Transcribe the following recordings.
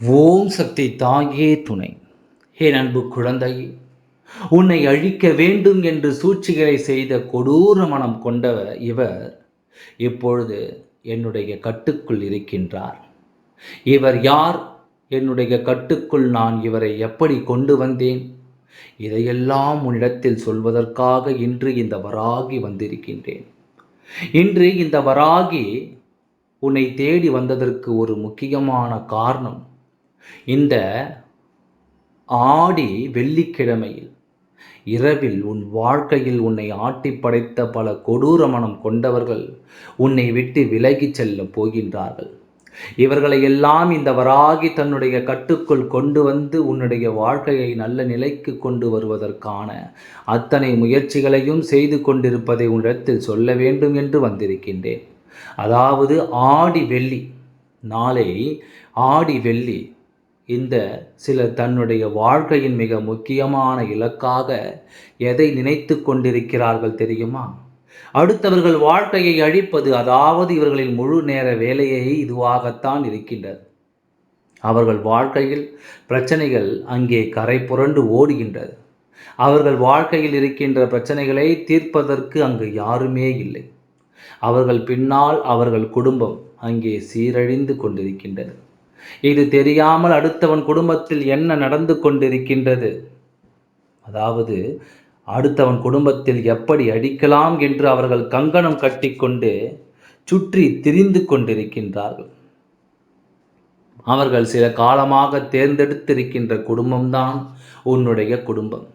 ஓம் சக்தி தாயே துணை. ஹே அன்பு குழந்தையே உன்னை அழிக்க வேண்டும் என்று சூழ்ச்சிகளை செய்த கொடூர மனம் கொண்ட இவர் இப்பொழுது என்னுடைய கட்டுக்குள் இருக்கின்றார். இவர் யார்? என்னுடைய கட்டுக்குள் நான் இவரை எப்படி கொண்டு வந்தேன்? இதையெல்லாம் உன்னிடத்தில் சொல்வதற்காக இன்று இந்த வராகி வந்திருக்கின்றேன். இன்று இந்த வராகி உன்னை தேடி வந்ததற்கு ஒரு முக்கியமான காரணம் இந்த ஆடி வெள்ளிக்கிழமையில் இரவில் உன் வாழ்க்கையில் உன்னை ஆட்டி படைத்த பல கொடூர மனம் கொண்டவர்கள் உன்னை விட்டு விலகிச் செல்ல போகின்றார்கள். இவர்களை எல்லாம் இந்த வராகி தன்னுடைய கட்டுக்குள் கொண்டு வந்து உன்னுடைய வாழ்க்கையை நல்ல நிலைக்கு கொண்டு வருவதற்கான அத்தனை முயற்சிகளையும் செய்து கொண்டிருப்பதை உன்னிடத்தில் சொல்ல வேண்டும் என்று வந்திருக்கின்றேன். அதாவது ஆடி வெள்ளி நாளை ஆடி வெள்ளி இந்த சிலர் தன்னுடைய வாழ்க்கையின் மிக முக்கியமான இலக்காக எதை நினைத்து கொண்டிருக்கிறார்கள் தெரியுமா? அடுத்தவர்கள் வாழ்க்கையை அழிப்பது அதாவது இவர்களின் முழு நேர வேலையை இதுவாகத்தான் இருக்கின்றது. அவர்கள் வாழ்க்கையில் பிரச்சனைகள் அங்கே கரை புரண்டு ஓடுகின்றது. அவர்கள் வாழ்க்கையில் இருக்கின்ற பிரச்சனைகளை தீர்ப்பதற்கு அங்கு யாருமே இல்லை. அவர்கள் பின்னால் அவர்கள் குடும்பம் அங்கே சீரழிந்து கொண்டிருக்கின்றது. இது தெரியாமல் அடுத்தவன் குடும்பத்தில் என்ன நடந்து கொண்டிருக்கின்றது? அதாவது அடுத்தவன் குடும்பத்தில் எப்படி அடிக்கலாம் என்று அவர்கள் கங்கணம் கட்டிக்கொண்டு சுற்றி திரிந்து கொண்டிருக்கின்றார்கள். அவர்கள் சில காலமாக தேர்ந்தெடுத்திருக்கின்ற குடும்பம்தான் உன்னுடைய குடும்பம்.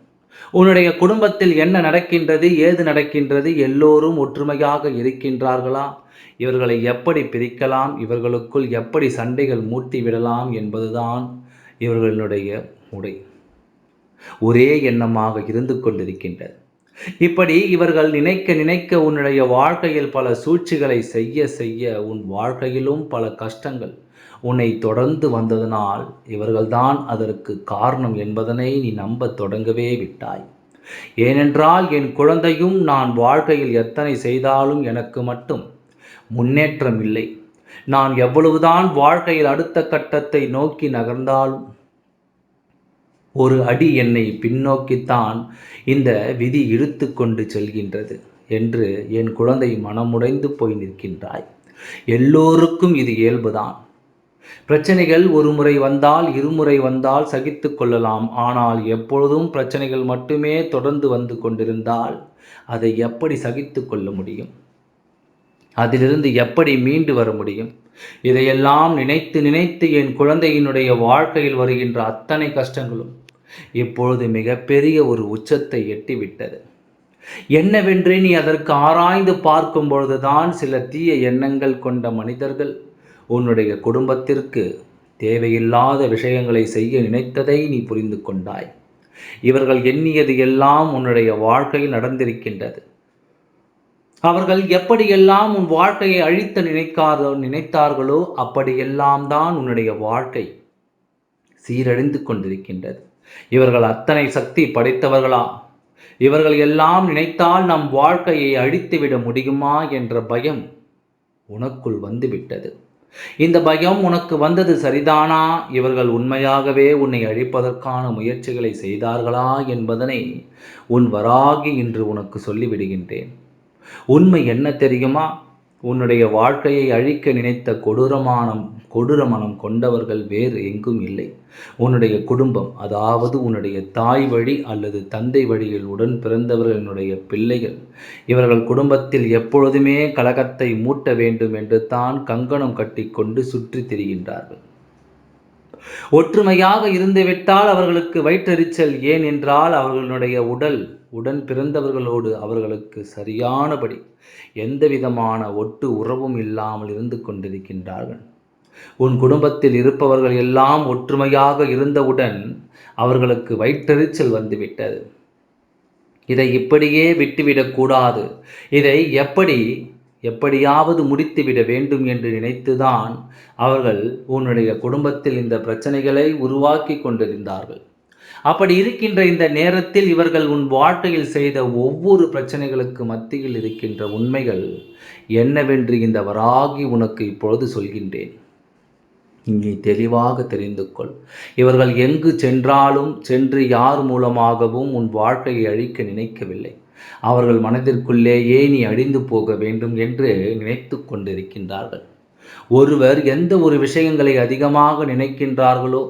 உன்னுடைய குடும்பத்தில் என்ன நடக்கின்றது ஏது நடக்கின்றது எல்லோரும் ஒற்றுமையாக இருக்கின்றார்களா? இவர்களை எப்படி பிரிக்கலாம்? இவர்களுக்குள் எப்படி சண்டைகள் மூட்டி விடலாம் என்பதுதான் இவர்களுடைய முறை. ஒரே எண்ணமாக இருந்து கொண்டிருக்கின்றது. இப்படி இவர்கள் நினைக்க நினைக்க உன்னுடைய வாழ்க்கையில் பல சூழ்ச்சிகளை செய்ய செய்ய உன் வாழ்க்கையிலும் பல கஷ்டங்கள் உன்னை தொடர்ந்து வந்ததனால் இவர்கள்தான் அதற்கு காரணம் என்பதனை நீ நம்ப தொடங்கவே விட்டாய். ஏனென்றால் என் குழந்தையும் நான் வாழ்க்கையில் எத்தனை செய்தாலும் எனக்கு மட்டும் முன்னேற்றம் இல்லை. நான் எவ்வளவுதான் வாழ்க்கையில் அடுத்த கட்டத்தை நோக்கி நகர்ந்தாலும் ஒரு அடி என்னை பின்னோக்கித்தான் இந்த விதி இழுத்து கொண்டு செல்கின்றது என்று என் குழந்தை மனமுடைந்து போய் நிற்கின்றாய். எல்லோருக்கும் இது இயல்புதான். பிரச்சனைகள் ஒரு முறை வந்தால் இருமுறை வந்தால் சகித்து கொள்ளலாம். ஆனால் எப்பொழுதும் பிரச்சனைகள் மட்டுமே தொடர்ந்து வந்து கொண்டிருந்தால் அதை எப்படி சகித்து கொள்ள முடியும்? அதிலிருந்து எப்படி மீண்டு வர முடியும்? இதையெல்லாம் நினைத்து நினைத்து என் குழந்தையினுடைய வாழ்க்கையில் வருகின்ற அத்தனை கஷ்டங்களும் இப்பொழுது மிகப்பெரிய ஒரு உச்சத்தை எட்டிவிட்டது. என்னவென்றே நீ அதற்கு ஆராய்ந்து பார்க்கும் பொழுதுதான் சில தீய எண்ணங்கள் கொண்ட மனிதர்கள் உன்னுடைய குடும்பத்திற்கு தேவையில்லாத விஷயங்களை செய்ய நினைத்ததை நீ புரிந்து கொண்டாய். இவர்கள் எண்ணியது எல்லாம் உன்னுடைய வாழ்க்கையில் நடந்திருக்கின்றது. அவர்கள் எப்படியெல்லாம் உன் வாழ்க்கையை அழித்த நினைக்காதோ நினைத்தார்களோ அப்படியெல்லாம் தான் உன்னுடைய வாழ்க்கை சீரழிந்து கொண்டிருக்கின்றது. இவர்கள் அத்தனை சக்தி படைத்தவர்களா இவர்கள் எல்லாம் நினைத்தால் நம் வாழ்க்கையை அழித்துவிட முடியுமா என்ற பயம் உனக்குள் வந்துவிட்டது. இந்த பயம் உனக்கு வந்தது சரிதானா? இவர்கள் உண்மையாகவே உன்னை அழிப்பதற்கான முயற்சிகளை செய்தார்களா என்பதனை உன் வராகி இன்று உனக்கு சொல்லிவிடுகின்றேன். உண்மை என்ன தெரியுமா? உன்னுடைய வாழ்க்கையை அழிக்க நினைத்த கொடூரமான கொடூரமனம் கொண்டவர்கள் வேறு எங்கும் இல்லை. உன்னுடைய குடும்பம் அதாவது உன்னுடைய தாய் வழி அல்லது தந்தை வழியில் உடன் பிறந்தவர்களுடைய பிள்ளைகள் இவர்கள் குடும்பத்தில் எப்பொழுதுமே கலகத்தை மூட்ட வேண்டும் என்று தான் கங்கணம் கட்டிக்கொண்டு சுற்றி திரிகின்றார்கள். ஒற்றுமையாக இருந்துவிட்டால் அவர்களுக்கு வயிற்றெரிச்சல் ஏன் என்றால் அவர்களுடைய உடல் உடன் பிறந்தவர்களோடு அவர்களுக்கு சரியானபடி எந்த விதமான ஒட்டு உறவும் இல்லாமல் இருந்து கொண்டிருக்கின்றார்கள். உன் குடும்பத்தில் இருப்பவர்கள் எல்லாம் ஒற்றுமையாக இருந்தவுடன் அவர்களுக்கு வயிற்றெரிச்சல் வந்துவிட்டது. இதை இப்படியே விட்டுவிடக்கூடாது இதை எப்படி எப்படியாவது முடித்துவிட வேண்டும் என்று நினைத்துதான் அவர்கள் உன்னுடைய குடும்பத்தில் இந்த பிரச்சனைகளை உருவாக்கி கொண்டிருந்தார்கள். அப்படி இருக்கின்ற இந்த நேரத்தில் இவர்கள் உன் வாழ்க்கையில் செய்த ஒவ்வொரு பிரச்சனைகளுக்கு மத்தியில் இருக்கின்ற உண்மைகள் என்னவென்று இந்த வராகி உனக்கு இப்பொழுது சொல்கின்றேன். நீ தெளிவாக தெரிந்து கொள். இவர்கள் எங்கு சென்றாலும் சென்று யார் மூலமாகவும் உன் வாழ்க்கையை அழிக்க நினைக்கவில்லை. அவர்கள் மனதிற்குள்ளேயே நீ அழிந்து போக வேண்டும் என்று நினைத்து கொண்டிருக்கின்றார்கள். ஒருவர் எந்த ஒரு விஷயங்களை அதிகமாக நினைக்கின்றார்களோ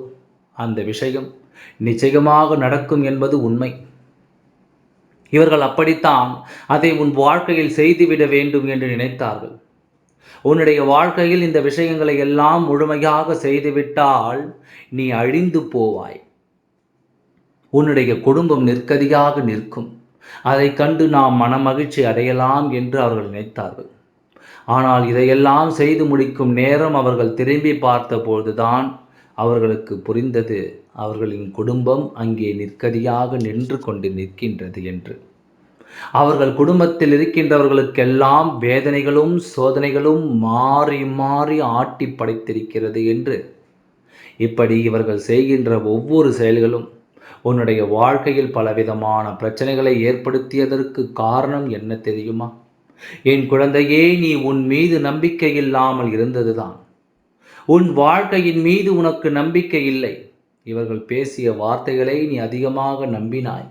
அந்த விஷயம் நிச்சயமாக நடக்கும் என்பது உண்மை. இவர்கள் அப்படித்தான் அதை உன் வாழ்க்கையில் செய்துவிட வேண்டும் என்று நினைத்தார்கள். உன்னுடைய வாழ்க்கையில் இந்த விஷயங்களை எல்லாம் முழுமையாக செய்துவிட்டால் நீ அழிந்து போவாய். உன்னுடைய குடும்பம் நிற்கதியாக நிற்கும். அதை கண்டு நாம் மனமகிழ்ச்சி அடையலாம் என்று அவர்கள் நினைத்தார்கள். ஆனால் இதையெல்லாம் செய்து முடிக்கும் நேரம் அவர்கள் திரும்பி பார்த்தபோதுதான் அவர்களுக்கு புரிந்தது. அவர்களின் குடும்பம் அங்கே நிற்கதியாக நின்று கொண்டு நிற்கின்றது என்று. அவர்கள் குடும்பத்தில் இருக்கின்றவர்களுக்கெல்லாம் வேதனைகளும் சோதனைகளும் மாறி மாறி ஆட்டி படைத்திருக்கிறது என்று. இப்படி இவர்கள் செய்கின்ற ஒவ்வொரு செயல்களும் உன்னுடைய வாழ்க்கையில் பலவிதமான பிரச்சனைகளை ஏற்படுத்தியதற்கு காரணம் என்ன தெரியுமா? என் குழந்தையே நீ உன் மீது நம்பிக்கை இல்லாமல் இருந்ததுதான். உன் வாழ்க்கையின் மீது உனக்கு நம்பிக்கை இல்லை. இவர்கள் பேசிய வார்த்தைகளை நீ அதிகமாக நம்பினாய்.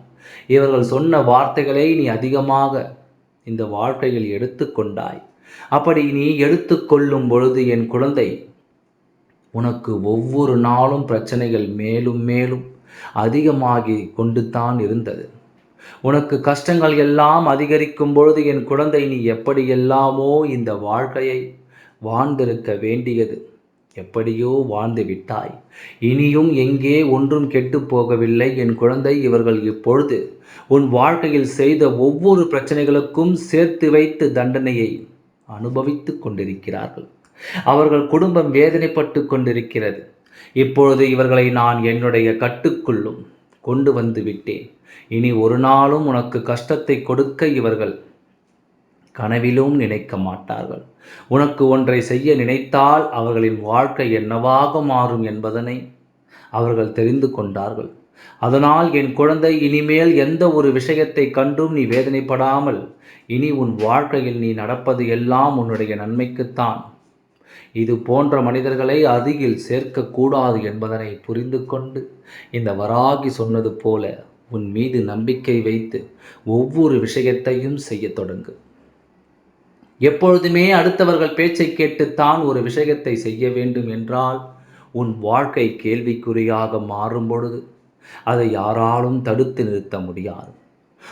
இவர்கள் சொன்ன வார்த்தைகளை நீ அதிகமாக இந்த வாழ்க்கையில் எடுத்துக்கொண்டாய். அப்படி நீ எடுத்துக்கொள்ளும் பொழுது என் குழந்தை உனக்கு ஒவ்வொரு நாளும் பிரச்சனைகள் மேலும் மேலும் அதிகமாகி கொண்டு தான் இருந்தது. உனக்கு கஷ்டங்கள் எல்லாம் அதிகரிக்கும் பொழுது என் குழந்தை நீ எப்படியெல்லாமோ இந்த வாழ்க்கையை வாழ்ந்திருக்க வேண்டியது. எப்படியோ வாழ்ந்து விட்டாய். இனியும் எங்கே ஒன்றும் கெட்டு போகவில்லை என் குழந்தை. இவர்கள் இப்பொழுது உன் வாழ்க்கையில் செய்த ஒவ்வொரு பிரச்சனைகளுக்கும் சேர்த்து வைத்து தண்டனையை அனுபவித்து கொண்டிருக்கிறார்கள். அவர்கள் குடும்பம் வேதனைப்பட்டு கொண்டிருக்கிறது. இப்பொழுது இவர்களை நான் என்னுடைய கட்டுக்குள்ளும் கொண்டு வந்து விட்டேன். இனி ஒரு நாளும் உனக்கு கஷ்டத்தை கொடுக்க இவர்கள் கனவிலும் நினைக்க மாட்டார்கள். உனக்கு ஒன்றை செய்ய நினைத்தால் அவர்களின் வாழ்க்கை என்னவாக மாறும் என்பதனை அவர்கள் தெரிந்து கொண்டார்கள். அதனால் என் குழந்தை இனிமேல் எந்த ஒரு விஷயத்தை கண்டும் நீ வேதனைப்படாமல் இனி உன் வாழ்க்கையில் நீ நடப்பது எல்லாம் உன்னுடைய நன்மைக்குத்தான். இது போன்ற மனிதர்களை அருகில் சேர்க்கக்கூடாது என்பதனை புரிந்து கொண்டு இந்த வராகி சொன்னது போல உன் மீது நம்பிக்கை வைத்து ஒவ்வொரு விஷயத்தையும் செய்ய தொடங்கு. எப்பொழுதுமே அடுத்தவர்கள் பேச்சை கேட்டுத்தான் ஒரு விஷயத்தை செய்ய வேண்டும் என்றால் உன் வாழ்க்கை கேள்விக்குறியாக மாறும் பொழுது அதை யாராலும் தடுத்து நிறுத்த முடியாது.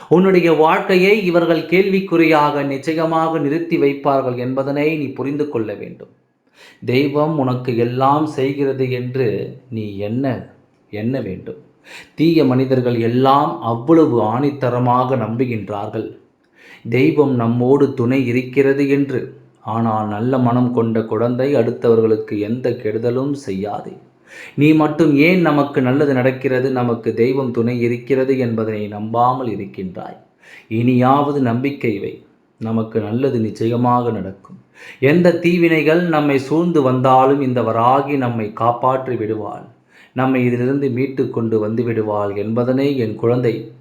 உன்னுடைய வாழ்க்கையை இவர்கள் கேள்விக்குறியாக நிச்சயமாக நிறுத்தி வைப்பார்கள் என்பதனை நீ புரிந்து கொள்ள வேண்டும். தெய்வம் உனக்கு எல்லாம் செய்கிறது என்று நீ என்ன எண்ண வேண்டும். தீய மனிதர்கள் எல்லாம் அவ்வளவு ஆணித்தரமாக நம்புகின்றார்கள். தெய்வம் நம்மோடு துணை இருக்கிறது என்று. ஆனால் நல்ல மனம் கொண்ட குழந்தை அடுத்தவர்களுக்கு எந்த கெடுதலும் செய்யாதே. நீ மட்டும் ஏன் நமக்கு நல்லது நடக்கிறது? நமக்கு தெய்வம் துணை இருக்கிறது என்பதனை நம்பாமல் இருக்கின்றாய். இனியாவது நம்பிக்கை வை. நமக்கு நல்லது நிச்சயமாக நடக்கும். எந்த தீவினைகள் நம்மை சூழ்ந்து வந்தாலும் இந்த வராகி நம்மை காப்பாற்றி விடுவாள். நம்மை இதிலிருந்து மீட்டு கொண்டு வந்து விடுவாள் என்பதனை என் குழந்தை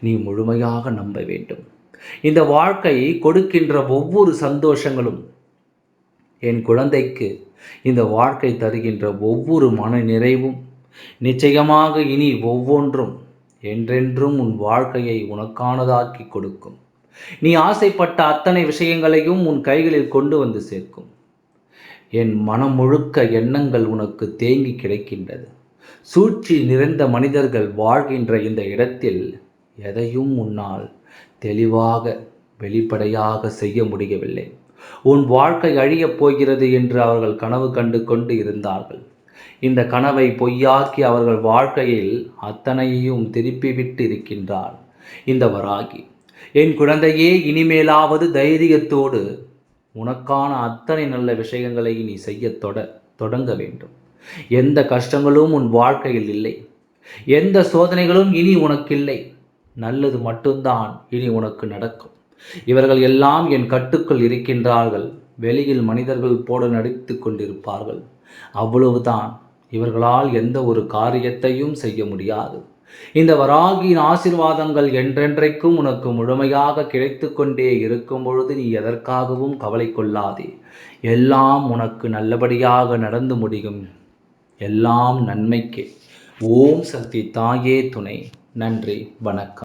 நீ முழுமையாக நம்ப வேண்டும். இந்த வாழ்க்கை கொடுக்கின்ற ஒவ்வொரு சந்தோஷங்களும் என் குழந்தைக்கு இந்த வாழ்க்கை தருகின்ற ஒவ்வொரு மன நிறைவும் நிச்சயமாக இனி ஒவ்வொன்றும் என்றென்றும் உன் வாழ்க்கையை உனக்கானதாக்கி கொடுக்கும். நீ ஆசைப்பட்ட அத்தனை விஷயங்களையும் உன் கைகளில் கொண்டு வந்து சேர்க்கும். என் மனம் முழுக்க எண்ணங்கள் உனக்கு தேங்கி கிடைக்கின்றது. சூழ்ச்சி நிறைந்த மனிதர்கள் வாழ்கின்ற இந்த இடத்தில் எதையும் உன்னால் தெளிவாக வெளிப்படையாக செய்ய முடியவில்லை. உன் வாழ்க்கை அழியப் போகிறது என்று அவர்கள் கனவு கண்டு கொண்டு இருந்தார்கள். இந்த கனவை பொய்யாக்கி அவர்கள் வாழ்க்கையில் அத்தனையையும் திருப்பிவிட்டு இருக்கின்றார் இந்த வராகி என் குழந்தையே இனிமேலாவது தைரியத்தோடு உனக்கான அத்தனை நல்ல விஷயங்களை நீ செய்ய தொட தொடங்க வேண்டும். எந்த கஷ்டங்களும் உன் வாழ்க்கையில் இல்லை. எந்த சோதனைகளும் இனி உனக்கில்லை. நல்லது மட்டும்தான் இனி உனக்கு நடக்கும். இவர்கள் எல்லாம் என் கட்டுக்குள் இருக்கின்றார்கள். வெளியில் மனிதர்கள் போட நடித்து கொண்டிருப்பார்கள். அவ்வளவுதான். இவர்களால் எந்த ஒரு காரியத்தையும் செய்ய முடியாது. இந்த வராகியின் ஆசிர்வாதங்கள் என்றென்றைக்கும் உனக்கு முழுமையாக கிடைத்து கொண்டே இருக்கும் பொழுது நீ எதற்காகவும் கவலை கொள்ளாதே. எல்லாம் உனக்கு நல்லபடியாக நடந்து முடியும். எல்லாம் நன்மைக்கே. ஓம் சக்தி தாயே துணை. நன்றி. வணக்கம்.